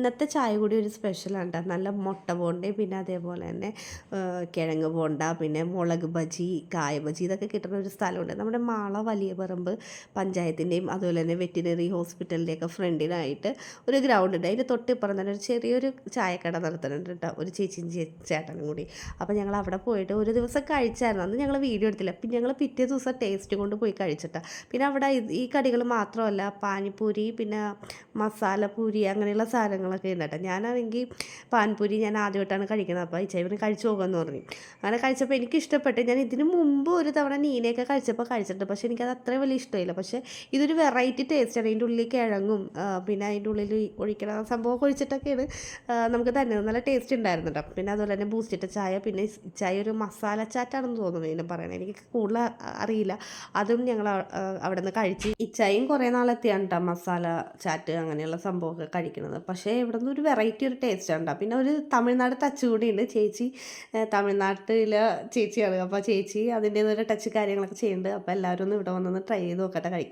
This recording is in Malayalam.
ഇന്നത്തെ ചായ കൂടി ഒരു സ്പെഷ്യലാണ് കേട്ടോ നല്ല മുട്ട ബോണ്ടയും പിന്നെ അതേപോലെ തന്നെ കിഴങ്ങ് ബോണ്ട പിന്നെ മുളക് ബജി കായ ബജി ഇതൊക്കെ കിട്ടുന്ന ഒരു സ്ഥലമുണ്ട്. നമ്മുടെ മാള വലിയ പറമ്പ് പഞ്ചായത്തിന്റെയും അതുപോലെ തന്നെ വെറ്റിനറി ഹോസ്പിറ്റലിന്റെയൊക്കെ ഫ്രണ്ടിലായിട്ട് ഒരു ഗ്രൗണ്ട് ഉണ്ട്. അതിന്റെ തൊട്ടിപ്പുറം തന്നെ ഒരു ചെറിയൊരു ചായക്കട നടത്തുന്നുണ്ട് കേട്ടോ ഒരു ചേച്ചിയും ചേട്ടനും കൂടി. അപ്പോൾ ഞങ്ങൾ അവിടെ പോയിട്ട് ഒരു ദിവസം കഴിച്ചായിരുന്നു. അന്ന് ഞങ്ങൾ വീഡിയോ എടുത്തില്ല. പിന്നെ ഞങ്ങൾ പിറ്റേ ദിവസം ടേസ്റ്റ് കൊണ്ട് പോയി കഴിച്ചിട്ട. പിന്നെ അവിടെ ഈ കടികൾ മാത്രമല്ല പാനിപ്പൂരി പിന്നെ മസാലപ്പൂരി പൂരി അങ്ങനെയുള്ള സാധനങ്ങളൊക്കെ ഉണ്ട് കേട്ടോ ഞാനാണെങ്കിൽ പാൻപൂരി ഞാൻ ആദ്യമായിട്ടാണ് കഴിക്കുന്നത് അപ്പോൾ ഇച്ചൈവന് കഴിച്ചു പോകുമെന്ന് പറഞ്ഞു. അങ്ങനെ കഴിച്ചപ്പോൾ എനിക്ക് ഇഷ്ടപ്പെട്ടു ഞാൻ ഇതിന് മുമ്പ് ഒരു തവണ നീനയൊക്കെ കഴിച്ചപ്പോൾ കഴിച്ചിട്ടുണ്ട്. പക്ഷേ എനിക്കത് അത്ര വലിയ ഇഷ്ടമില്ല. പക്ഷേ ഇതൊരു വെറൈറ്റി ടേസ്റ്റാണ്. അതിന്റെ ഉള്ളിൽ കിഴങ്ങും പിന്നെ അതിന്റെ ഉള്ളിൽ ഒഴിക്കണ സംഭവം ഒഴിച്ചിട്ടൊക്കെയാണ് നമുക്ക് തന്നെ നല്ല ടേസ്റ്റ് ഉണ്ടായിരുന്നു കേട്ടോ പിന്നെ അതുപോലെ തന്നെ ബൂസ്റ്റിട്ട ചായ പിന്നെ ചായ ഒരു മസാല ചാറ്റാണെന്ന് തോന്നുന്നു ഇതിനെ പറയണത് എനിക്ക് കൂടുതൽ അറിയില്ല. അതും ഞങ്ങൾ അവിടെ നിന്ന് കഴിച്ച് ഇച്ചായും കുറേ നാളെത്തിയാണ് കേട്ടോ മസാല ചാറ്റ് അങ്ങനെയുള്ള സംഭവമൊക്കെ കഴിക്കുന്നത് പക്ഷേ ഇവിടെ നിന്ന് ഒരു വെറൈറ്റി ഒരു ടേസ്റ്റ് ഉണ്ട് പിന്നെ ഒരു തമിഴ്നാട് ടച്ച് കൂടി ഉണ്ട്. ചേച്ചി തമിഴ്നാട്ടിലെ ചേച്ചിയാണ്. അപ്പോൾ ചേച്ചി അതിന്റേതൊരു ടച്ച് കാര്യങ്ങളൊക്കെ ചെയ്യുന്നുണ്ട്. അപ്പോൾ എല്ലാവരും ഒന്ന് ഇവിടെ വന്നൊന്ന് ട്രൈ ചെയ്ത് നോക്കട്ടെ കഴിക്കാം